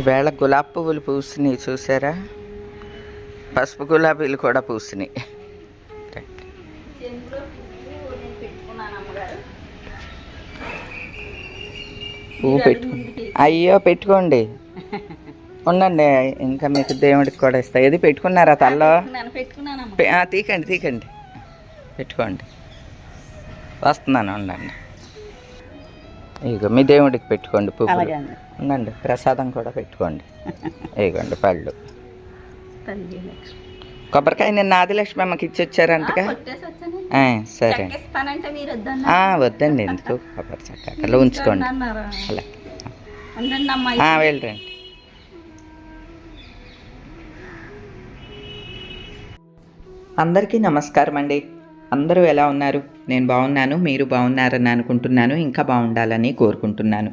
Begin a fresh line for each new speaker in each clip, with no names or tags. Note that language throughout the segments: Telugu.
ఈవేళ గులాబీ పువ్వులు పూసినాయి చూసారా? పసుపు గులాబీలు కూడా పూసినాయి
పువ్వు
పెట్టుకో అయ్యో పెట్టుకోండి. ఉండండి ఇంకా మీకు దేవుడికి కూడా ఇస్తా. ఏది పెట్టుకున్నారా తల్లో? తీకండి తీకండి. పెట్టుకోండి. వస్తున్నాను ఉండండి. ఇగో మీ దేవుడికి పెట్టుకోండి పువ్వులు.
అండి.
ఉండండి ప్రసాదం కూడా పెట్టుకోండి. ఇగోండి పళ్ళు.
తల్లి లక్ష్మి.
కొబ్బరికాయ నిన్న ఆదిలక్ష్మి అమ్మకి ఇచ్చి వచ్చారంటగా
కొట్టేసి వచ్చాను
ఆ, సరే.
చెక్కిస్తానంటే మీరు వద్దన్న
ఆ, వద్దండి ఎందుకు? కొబ్బరి చక్క అక్కడ ఉంచుకోండి.
అన్నారు
అలా.
ఉండండి అమ్మ
ఆ, వెళ్ళరండి అందరికీ నమస్కారం అండి అందరూ ఎలా ఉన్నారు? నేను బాగున్నాను మీరు బాగున్నారని అనుకుంటున్నాను ఇంకా బాగుండాలని కోరుకుంటున్నాను.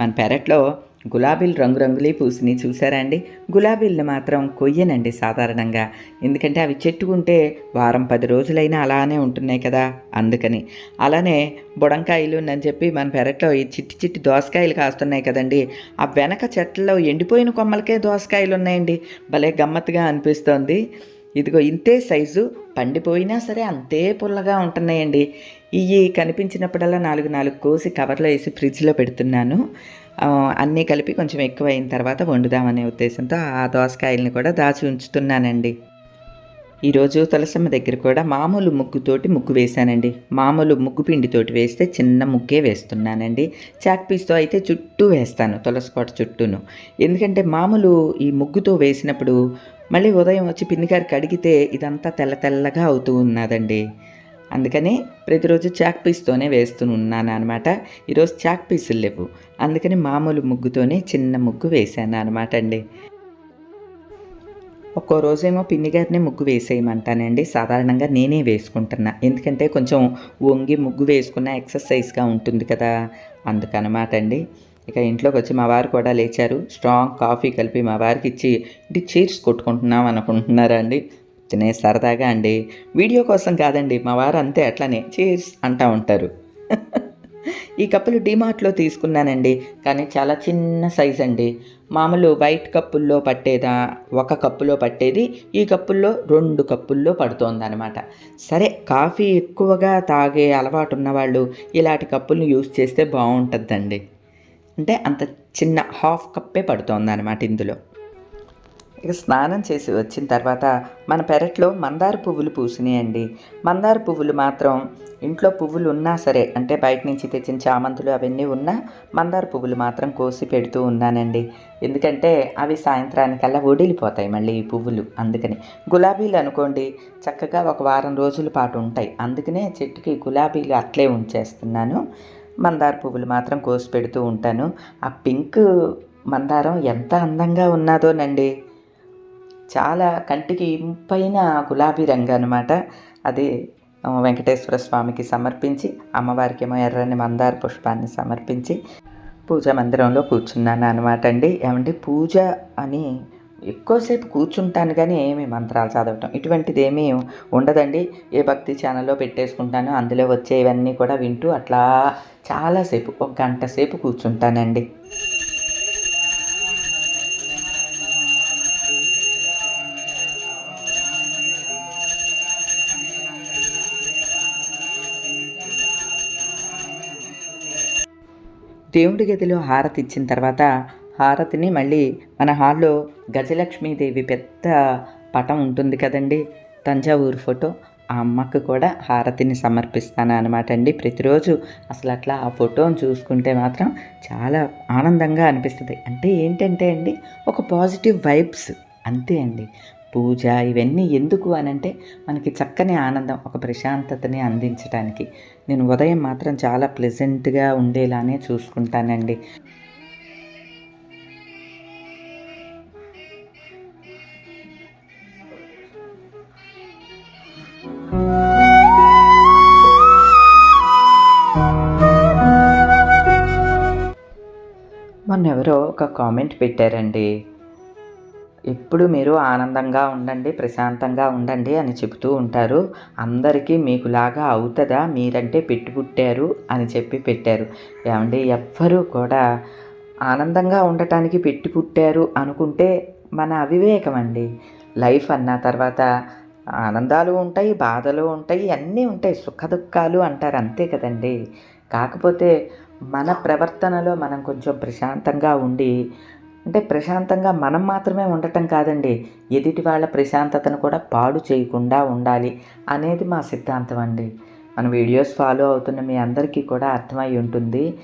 మన పెరట్లో గులాబీలు రంగురంగులే పూసిని చూసారా అండి? గులాబీలను మాత్రం కొయ్యనండి సాధారణంగా. ఎందుకంటే అవి చెట్టుకుంటే వారం పది రోజులైనా అలానే ఉంటున్నాయి కదా అందుకని. అలానే బుడంకాయలు అని చెప్పి మన పెరట్లో ఈ చిట్టి చిట్టి దోసకాయలు కాస్తున్నాయి కదండి ఆ వెనక చెట్లలో ఎండిపోయిన కొమ్మలకే దోసకాయలు ఉన్నాయండి. భలే గమ్మత్తుగా అనిపిస్తోంది. ఇదిగో ఇంతే సైజు పండిపోయినా సరే అంతే పుల్లగా ఉంటున్నాయండి. ఇవి కనిపించినప్పుడల్లా నాలుగు నాలుగు కోసి కవర్లో వేసి ఫ్రిడ్జ్లో పెడుతున్నాను. అన్నీ కలిపి కొంచెం ఎక్కువ అయిన తర్వాత వండుదామనే ఉద్దేశంతో ఆ దోసకాయల్ని కూడా దాచి ఉంచుతున్నానండి. ఈరోజు తులసమ్మ దగ్గర కూడా మామూలు ముగ్గుతోటి ముగ్గు వేశానండి. మామూలు ముగ్గు పిండితోటి వేస్తే చిన్న ముగ్గే వేస్తున్నానండి. చాక్ పీస్తో అయితే చుట్టూ వేస్తాను తులసి కోట చుట్టూను. ఎందుకంటే మామూలు ఈ ముగ్గుతో వేసినప్పుడు మళ్ళీ ఉదయం వచ్చి పిన్నిగారికి అడిగితే ఇదంతా తెల్ల తెల్లగా అవుతూ ఉన్నదండి. అందుకని ప్రతిరోజు చాక్ పీస్తోనే వేస్తూ ఉన్నాను అనమాట ఈరోజు చాక్ పీసులు లేవు. అందుకని మామూలు ముగ్గుతోనే చిన్న ముగ్గు వేశాను అనమాట అండి. ఒక్కో రోజేమో పిన్ని గారినే ముగ్గు వేసేయమంటానండి. సాధారణంగా నేనే వేసుకుంటున్నా. ఎందుకంటే కొంచెం వంగి ముగ్గు వేసుకున్న ఎక్సర్సైజ్గా ఉంటుంది కదా అందుకనమాట అండి ఇక ఇంట్లోకి వచ్చి మా వారు కూడా లేచారు. స్ట్రాంగ్ కాఫీ కలిపి మా వారికి ఇచ్చి ఇంటి చీర్స్ కొట్టుకుంటున్నాం అనుకుంటున్నారా అండి తినే సరదాగా అండి. వీడియో కోసం కాదండి మా వారు అంతే అట్లనే చీర్స్ అంటూ ఉంటారు. ఈ కప్పులు డీమార్ట్లో తీసుకున్నానండి. కానీ చాలా చిన్న సైజ్ అండి. మామూలు వైట్ కప్పుల్లో పట్టేదా ఒక కప్పులో పట్టేది ఈ కప్పుల్లో రెండు కప్పుల్లో పడుతోంది అనమాట సరే కాఫీ ఎక్కువగా తాగే అలవాటు ఉన్నవాళ్ళు ఇలాంటి కప్పులను యూజ్ చేస్తే బాగుంటుందండి. అంటే అంత చిన్న హాఫ్ కప్పే పడుతోందనమాట ఇందులో. ఇక స్నానం చేసి వచ్చిన తర్వాత మన పెరట్లో మందార పువ్వులు పూసినాయండి. మందార పువ్వులు మాత్రం ఇంట్లో పువ్వులు ఉన్నా సరే అంటే బయట నుంచి తెచ్చిన చామంతులు అవన్నీ ఉన్నా మందార పువ్వులు మాత్రం కోసి పెడుతూ ఉన్నానండి. ఎందుకంటే అవి సాయంత్రానికల్లా ఒడిలిపోతాయి మళ్ళీ ఈ పువ్వులు. అందుకని గులాబీలు అనుకోండి చక్కగా ఒక వారం రోజుల పాటు ఉంటాయి. అందుకనే చెట్టుకి గులాబీలు అట్లే ఉంచేస్తున్నాను. మందార పువ్వులు మాత్రం కోసి పెడుతూ ఉంటాను. ఆ పింక్ మందారం ఎంత అందంగా ఉన్నాదోనండి. చాలా కంటికి ఇంపైన గులాబీ రంగు అనమాట అది వెంకటేశ్వర స్వామికి సమర్పించి అమ్మవారికి ఏమో ఎర్రని మందార పుష్పాన్ని సమర్పించి పూజా మందిరంలో కూర్చున్నాను అనమాట అండి. ఏమంటే పూజ అని ఎక్కువసేపు కూర్చుంటాను కానీ ఏమి మంత్రాలు చదవటం ఇటువంటిది ఏమీ ఉండదండి. ఏ భక్తి ఛానల్లో పెట్టేసుకుంటాను అందులో వచ్చేవన్నీ కూడా వింటూ అట్లా చాలాసేపు ఒక గంట సేపు కూర్చుంటానండి. దేవుడి గదిలో హారతి ఇచ్చిన తర్వాత హారతిని మళ్ళీ మన హాల్లో గజలక్ష్మీదేవి పెద్ద పటం ఉంటుంది కదండి. తంజావూరు ఫోటో. ఆ అమ్మకు కూడా హారతిని సమర్పిస్తాను అనమాట అండి. ప్రతిరోజు అసలు అట్లా ఆ ఫోటోని చూసుకుంటే మాత్రం చాలా ఆనందంగా అనిపిస్తుంది. అంటే ఏంటంటే అండి ఒక పాజిటివ్ వైబ్స్ అంతే అండి. పూజ ఇవన్నీ ఎందుకు అని అంటే మనకి చక్కని ఆనందం ఒక ప్రశాంతతని అందించడానికి నేను ఉదయం మాత్రం చాలా ప్లెజెంట్గా ఉండేలానే చూసుకుంటానండి. మొన్న ఎవరో ఒక కామెంట్ పెట్టారండి. ఎప్పుడు మీరు ఆనందంగా ఉండండి ప్రశాంతంగా ఉండండి అని చెబుతూ ఉంటారు. అందరికీ మీకులాగా అవుతుందా? మీరంటే పెట్టి పుట్టారు అని చెప్పి పెట్టారు. ఏమండి? ఎవ్వరూ కూడా ఆనందంగా ఉండటానికి పెట్టి పుట్టారు అనుకుంటే మన అవివేకం అండి లైఫ్ అన్న తర్వాత ఆనందాలు ఉంటాయి బాధలు ఉంటాయి అన్నీ ఉంటాయి. సుఖ దుఃఖాలు అంటారు. అంతే కదండి. కాకపోతే మన ప్రవర్తనలో మనం కొంచెం ప్రశాంతంగా ఉండి అంటే ప్రశాంతంగా మనం మాత్రమే ఉండటం కాదండి. ఎదుటి వాళ్ళ ప్రశాంతతను కూడా పాడు చేయకుండా ఉండాలి అనేది మా సిద్ధాంతం అండి. మన వీడియోస్ ఫాలో అవుతున్న మీ అందరికీ కూడా అర్థమై ఉంటుంది.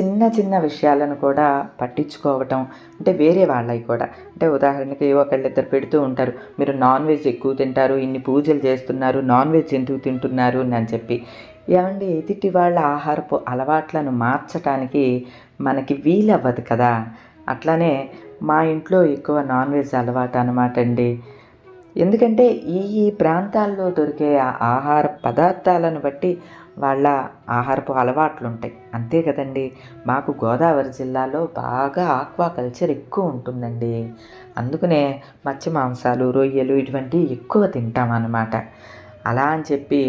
చిన్న చిన్న విషయాలను కూడా పట్టించుకోవటం అంటే వేరే వాళ్ళవి కూడా. అంటే ఉదాహరణకి ఒకళ్ళిద్దరు పెడుతూ ఉంటారు మీరు నాన్ వెజ్ ఎక్కువ తింటారు ఇన్ని పూజలు చేస్తున్నారు నాన్ వెజ్ ఎందుకు తింటున్నారు? అని చెప్పి. ఏమండి ఎదుటి వాళ్ళ ఆహారపు అలవాట్లను మార్చడానికి మనకి వీలవ్వదు కదా. అట్లానే మా ఇంట్లో ఎక్కువ నాన్ వెజ్ అలవాటు అనమాట అండి ఎందుకంటే ఈ ఈ ప్రాంతాల్లో దొరికే ఆహార పదార్థాలను బట్టి వాళ్ళ ఆహారపు అలవాట్లు ఉంటాయి అంతే కదండి. మాకు గోదావరి జిల్లాలో బాగా ఆక్వా కల్చర్ ఎక్కువ ఉంటుందండి. అందుకనే మత్స్య మాంసాలు రొయ్యలు ఇటువంటివి ఎక్కువ తింటాం అన్నమాట అలా అని చెప్పి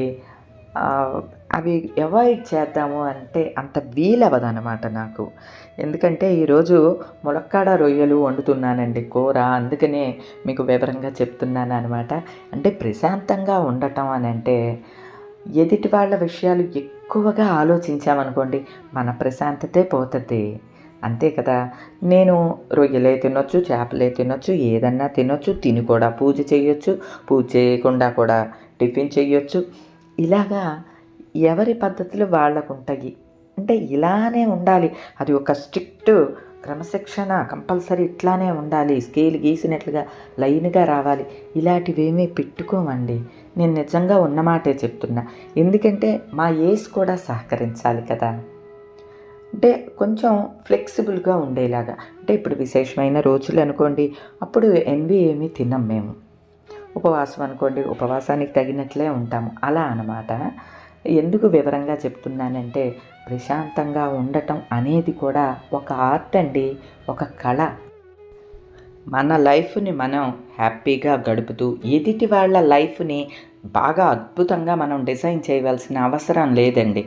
అవి అవాయిడ్ చేద్దాము అంటే అంత వీలవదనమాట నాకు. ఎందుకంటే ఈరోజు ములక్కాడ రొయ్యలు వండుతున్నానండి కూర. అందుకనే మీకు వివరంగా చెప్తున్నాను అనమాట అంటే ప్రశాంతంగా ఉండటం అని అంటే ఎదుటి వాళ్ళ విషయాలు ఎక్కువగా ఆలోచించామనుకోండి మన ప్రశాంతతే పోతుంది. అంతే కదా. నేను రొయ్యలే తినొచ్చు చేపలే తినొచ్చు ఏదన్నా తినొచ్చు తిని కూడా పూజ చేయొచ్చు పూజ చేయకుండా కూడా టిఫిన్ చేయొచ్చు. ఇలాగా ఎవరి పద్ధతులు వాళ్ళకు ఉంటాయి అంటే ఇలానే ఉండాలి. అది ఒక స్ట్రిక్ట్ క్రమశిక్షణ కంపల్సరీ ఇట్లానే ఉండాలి. స్కేల్ గీసినట్లుగా లైన్గా రావాలి. ఇలాంటివేమీ పెట్టుకోమండి. నేను నిజంగా ఉన్నమాటే చెప్తున్నా. ఎందుకంటే మా ఏజ్ కూడా సహకరించాలి కదా. అంటే కొంచెం ఫ్లెక్సిబుల్గా ఉండేలాగా. అంటే ఇప్పుడు విశేషమైన రోజులు అనుకోండి. అప్పుడు ఎన్వి ఏమీ తినం మేము. ఉపవాసం అనుకోండి. ఉపవాసానికి తగినట్లే ఉంటాము. అలా అన్నమాట. ఎందుకు వివరంగా చెప్తున్నానంటే ప్రశాంతంగా ఉండటం అనేది కూడా ఒక ఆర్ట్ అండి ఒక కళ. మన లైఫ్ని మనం హ్యాపీగా గడుపుతూ ఎదుటి వాళ్ళ లైఫ్ని బాగా అద్భుతంగా మనం డిజైన్ చేయవలసిన అవసరం లేదండి.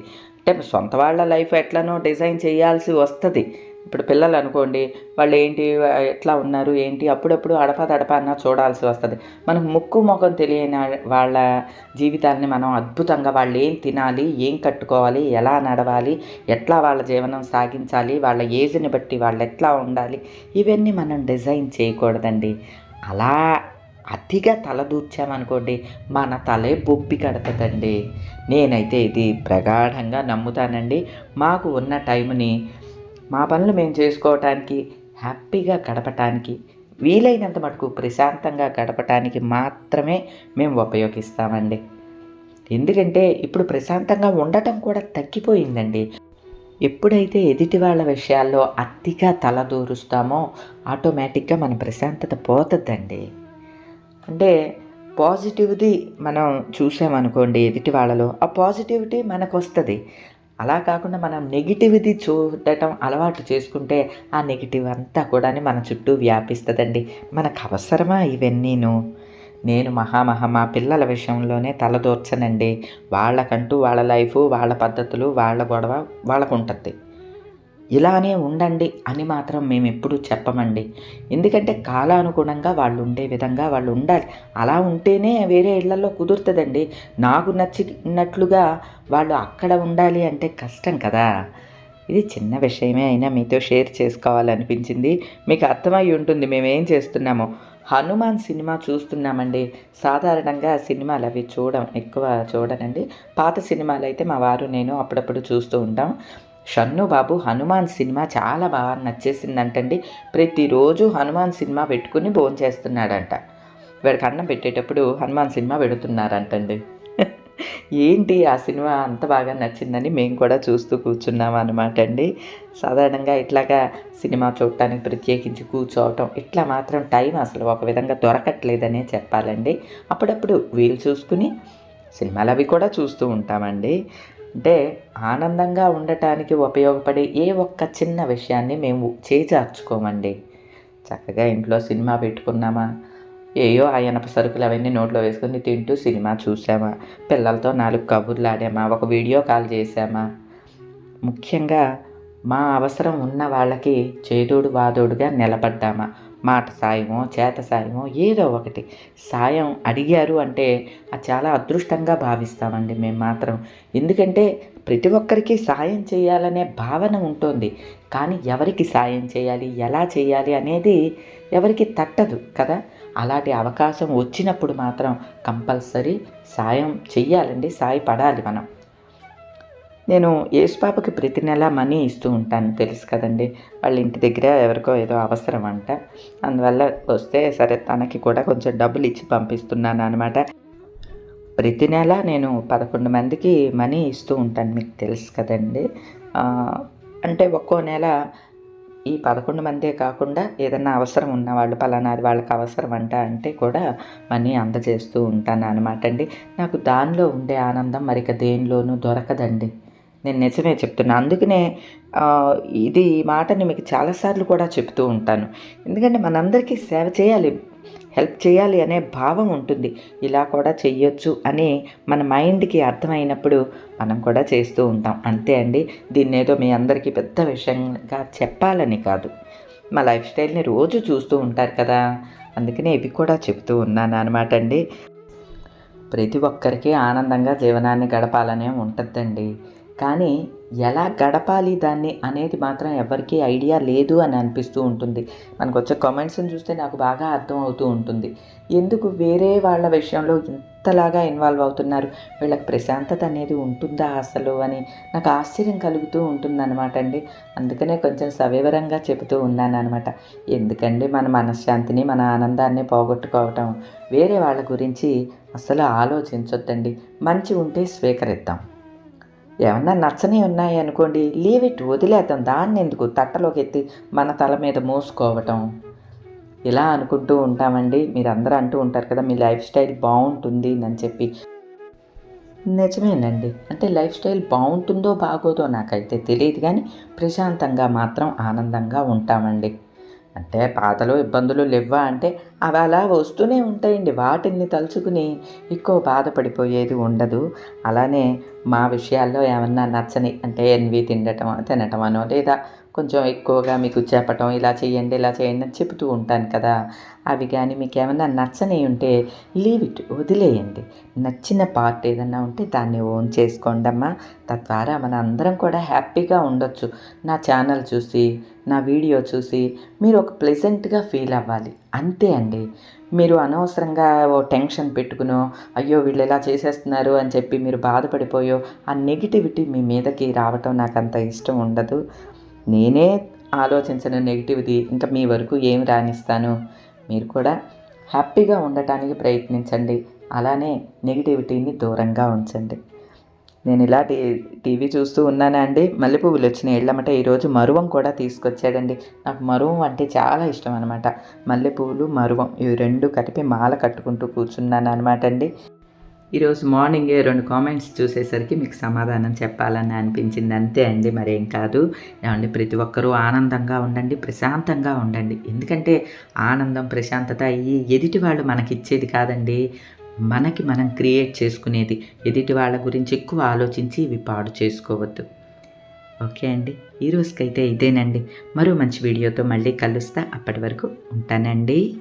అంటే సొంత వాళ్ళ లైఫ్ ఎట్లనో డిజైన్ చేయాల్సి వస్తుంది. ఇప్పుడు పిల్లలు అనుకోండి వాళ్ళు ఏంటి ఎట్లా ఉన్నారు ఏంటి అప్పుడప్పుడు అడపా దడప అన్న చూడాల్సి వస్తుంది. మనకు ముక్కు ముఖం తెలియని వాళ్ళ జీవితాన్ని మనం అద్భుతంగా వాళ్ళు ఏం తినాలి ఏం కట్టుకోవాలి ఎలా నడవాలి ఎట్లా వాళ్ళ జీవనం సాగించాలి వాళ్ళ ఏజ్ని బట్టి వాళ్ళు ఎట్లా ఉండాలి ఇవన్నీ మనం డిజైన్ చేయకూడదండి. అలా అతిగా తలదూర్చామనుకోండి మన తలే బొప్పి కడుతుందండి. నేనైతే ఇది ప్రగాఢంగా నమ్ముతానండి. మాకు ఉన్న టైంని మా పనులు మేము చేసుకోవటానికి హ్యాపీగా గడపటానికి వీలైనంత మటుకు ప్రశాంతంగా గడపటానికి మాత్రమే మేము ఉపయోగిస్తామండి. ఎందుకంటే ఇప్పుడు ప్రశాంతంగా ఉండటం కూడా తగ్గిపోయిందండి. ఎప్పుడైతే ఎదుటి వాళ్ళ విషయాల్లో అతిగా తలదూరుస్తామో ఆటోమేటిక్గా మన ప్రశాంతత పోతుందండి. అంటే పాజిటివ్ది మనం చూసామనుకోండి ఎదుటి వాళ్ళలో ఆ పాజిటివిటీ మనకు వస్తుంది అలా కాకుండా మనం నెగిటివ్ది చూడటం అలవాటు చేసుకుంటే ఆ నెగిటివ్ అంతా కూడా మన చుట్టూ వ్యాపిస్తుందండి. మనకు అవసరమా ఇవన్నీను? నేను మహామహా మా పిల్లల విషయంలోనే తలదూర్చనండి. వాళ్ళకంటూ వాళ్ళ లైఫ్ వాళ్ళ పద్ధతులు వాళ్ళ గొడవ వాళ్ళకు ఉంటుంది ఇలానే ఉండండి అని మాత్రం మేము ఎప్పుడు చెప్పమండి. ఎందుకంటే కాలానుగుణంగా వాళ్ళు ఉండే విధంగా వాళ్ళు ఉండాలి అలా ఉంటేనే వేరే ఇళ్ళలో కుదురుతుందండి. నాకు నచ్చినట్లుగా వాళ్ళు అక్కడ ఉండాలి అంటే కష్టం కదా. ఇది చిన్న విషయమే అయినా మీతో షేర్ చేసుకోవాలనిపించింది. మీకు అర్థమై ఉంటుంది మేమేం చేస్తున్నాము. చేస్తున్నామో హనుమాన్ సినిమా చూస్తున్నామండి. సాధారణంగా సినిమాలు అవి చూడం ఎక్కువ చూడనండి. పాత సినిమాలు అయితే మా వారు నేను అప్పుడప్పుడు చూస్తూ ఉంటాం. షన్ను బాబు హనుమాన్ సినిమా చాలా బాగా నచ్చేసిందంటండి. ప్రతిరోజు హనుమాన్ సినిమా పెట్టుకుని భోంచేస్తున్నాడంట వీడికి అన్నం పెట్టేటప్పుడు హనుమాన్ సినిమా పెడుతున్నారంటండి. ఏంటి ఆ సినిమా అంత బాగా నచ్చిందని మేము కూడా చూస్తూ కూర్చున్నాం అనమాట అండి. సాధారణంగా ఇట్లాగా సినిమా చూడటానికి ప్రత్యేకించి కూర్చోవటం ఇట్లా మాత్రం టైం అసలు ఒక విధంగా దొరకట్లేదనే చెప్పాలండి. అప్పుడప్పుడు వీలు చూసుకుని సినిమాలు అవి కూడా చూస్తూ ఉంటామండి. అంటే ఆనందంగా ఉండటానికి ఉపయోగపడే ఏ ఒక్క చిన్న విషయాన్ని మేము చేజార్చుకోమండి. చక్కగా ఇంట్లో సినిమా పెట్టుకున్నామా? ఏయో ఆ ఎనప సరుకులు అవన్నీ నోట్లో వేసుకుని తింటూ సినిమా చూసామా పిల్లలతో నాలుగు కబుర్లు ఆడామా? ఒక వీడియో కాల్ చేసామా ముఖ్యంగా మా అవసరం ఉన్న వాళ్ళకి చేదోడు వాదోడుగా నిలబడ్డామా? మాట సాయమో చేత సాయమో ఏదో ఒకటి. సాయం అడిగారు అంటే అది చాలా అదృష్టంగా భావిస్తామండి మేము మాత్రం. ఎందుకంటే ప్రతి ఒక్కరికి సాయం చేయాలనే భావన ఉంటుంది. కానీ ఎవరికి సాయం చేయాలి ఎలా చేయాలి అనేది ఎవరికి తట్టదు కదా? అలాంటి అవకాశం వచ్చినప్పుడు మాత్రం కంపల్సరీ సాయం చెయ్యాలండి సాయపడాలి మనం. నేను యేసుబాబుకి ప్రతి నెల మనీ ఇస్తూ ఉంటాను తెలుసు కదండి. వాళ్ళ ఇంటి దగ్గర ఎవరికో ఏదో అవసరం అంట అందువల్ల వస్తే సరే తనకి కూడా కొంచెం డబ్బులు ఇచ్చి పంపిస్తున్నాను అనమాట ప్రతి నెల నేను పదకొండు మందికి మనీ ఇస్తూ ఉంటాను మీకు తెలుసు కదండి. అంటే ఒక్కో నెల ఈ పదకొండు మందే కాకుండా ఏదన్నా అవసరం ఉన్న వాళ్ళు పలానాది వాళ్ళకి అవసరం అంట అంటే కూడా మనీ అందజేస్తూ ఉంటాను అనమాట అండి. నాకు దానిలో ఉండే ఆనందం మరిక దేనిలోనూ దొరకదండి. నేను నిజమే చెప్తున్నా. అందుకనే ఇది ఈ మాటని మీకు చాలాసార్లు కూడా చెప్తూ ఉంటాను. ఎందుకంటే మనందరికీ సేవ చేయాలి హెల్ప్ చేయాలి అనే భావం ఉంటుంది. ఇలా కూడా చెయ్యొచ్చు అని మన మైండ్కి అర్థమైనప్పుడు మనం కూడా చేస్తూ ఉంటాం. అంతే అండి. దీన్ని ఏదో మీ అందరికీ పెద్ద విషయంగా చెప్పాలని కాదు. మా లైఫ్ స్టైల్ని రోజు చూస్తూ ఉంటారు కదా. అందుకనే ఇవి కూడా చెప్తూ ఉన్నాను అనమాట అండి. ప్రతి ఒక్కరికి ఆనందంగా జీవనాన్ని గడపాలనే ఉంటుందండి. కానీ ఎలా గడపాలి దాన్ని అనేది మాత్రం ఎవరికీ ఐడియా లేదు అని అనిపిస్తూ ఉంటుంది. మనకు వచ్చే కామెంట్స్ని చూస్తే నాకు బాగా అర్థం అవుతూ ఉంటుంది. ఎందుకు వేరే వాళ్ళ విషయంలో ఇంతలాగా ఇన్వాల్వ్ అవుతున్నారు? వీళ్ళకి ప్రశాంతత అనేది ఉంటుందా అసలు అని నాకు ఆశ్చర్యం కలుగుతూ ఉంటుందన్నమాట అండి. అందుకనే కొంచెం సవివరంగా చెబుతూ ఉన్నాను అనమాట ఎందుకండి మన మనశ్శాంతిని మన ఆనందాన్ని పోగొట్టుకోవటం? వేరే వాళ్ళ గురించి అసలు ఆలోచించొద్దండి. మంచి ఉంటే స్వీకరిద్దాం. ఏమన్నా నచ్చని ఉన్నాయి అనుకోండి లీవ్ ఇట్ వదిలేద్దాం. దాన్ని ఎందుకు? తట్టలోకి ఎత్తి మన తల మీద మోసుకోవటం. ఇలా అనుకుంటూ ఉంటామండి. మీరందరూ అంటూ ఉంటారు కదా మీ లైఫ్ స్టైల్ బాగుంటుంది అని చెప్పి. నిజమేనండి. అంటే లైఫ్ స్టైల్ బాగుంటుందో బాగోదో నాకైతే తెలియదు కానీ ప్రశాంతంగా మాత్రం ఆనందంగా ఉంటామండి. అంటే పాతలు ఇబ్బందులు లేవా అంటే అవి అలా వస్తూనే ఉంటాయండి. వాటిని తలుచుకుని ఎక్కువ బాధపడిపోయేది ఉండదు. అలానే మా విషయాల్లో ఏమన్నా నచ్చని అంటే ఎన్వి తినటం తినటమనో లేదా కొంచెం ఎక్కువగా మీకు చెప్పటం ఇలా చేయండి ఇలా చేయండి అని చెబుతూ ఉంటాను కదా. అవి కానీ మీకు ఏమైనా నచ్చని ఉంటే లీవ్ ఇట్ వదిలేయండి. నచ్చిన పార్ట్ ఏదన్నా ఉంటే దాన్ని ఓన్ చేసుకోండి అమ్మా. తద్వారా మన అందరం కూడా హ్యాపీగా ఉండొచ్చు. నా ఛానల్ చూసి నా వీడియో చూసి మీరు ఒక ప్లెజెంట్గా ఫీల్ అవ్వాలి. అంతే అండి. మీరు అనవసరంగా ఓ టెన్షన్ పెట్టుకునో అయ్యో వీళ్ళు ఇలా చేసేస్తున్నారు అని చెప్పి మీరు బాధపడిపోయో ఆ నెగిటివిటీ మీ మీదకి రావటం నాకు అంత ఇష్టం ఉండదు. నేనే ఆలోచించిన నెగిటివిటీ ఇంకా మీ వరకు ఏం రాణిస్తాను మీరు కూడా హ్యాపీగా ఉండటానికి ప్రయత్నించండి. అలానే నెగిటివిటీని దూరంగా ఉంచండి. నేను ఇలా టీ టీవీ చూస్తూ ఉన్నానా అండి? మల్లెపువ్వులు వచ్చినాయి. ఎళ్ళమట ఈరోజు మరువం కూడా తీసుకొచ్చాడండి. నాకు మరువం అంటే చాలా ఇష్టం అనమాట మల్లెపువ్వులు మరువం ఇవి రెండు కలిపి మాల కట్టుకుంటూ కూర్చున్నాను అనమాట అండి. ఈరోజు మార్నింగే రెండు కామెంట్స్ చూసేసరికి మీకు సమాధానం చెప్పాలని అనిపించింది. అంతే అండి మరేం కాదు. ఏమండి ప్రతి ఒక్కరూ ఆనందంగా ఉండండి ప్రశాంతంగా ఉండండి. ఎందుకంటే ఆనందం ప్రశాంతత ఈ ఎదుటి వాళ్ళు మనకి ఇచ్చేది కాదండి. మనకి మనం క్రియేట్ చేసుకునేది. ఎదుటి వాళ్ళ గురించి ఎక్కువ ఆలోచించి ఇవి పాడు చేసుకోవద్దు. ఓకే అండి ఈ రోజుకైతే ఇదేనండి. మరో మంచి వీడియోతో మళ్ళీ కలుస్తా. అప్పటి వరకు ఉంటానండి.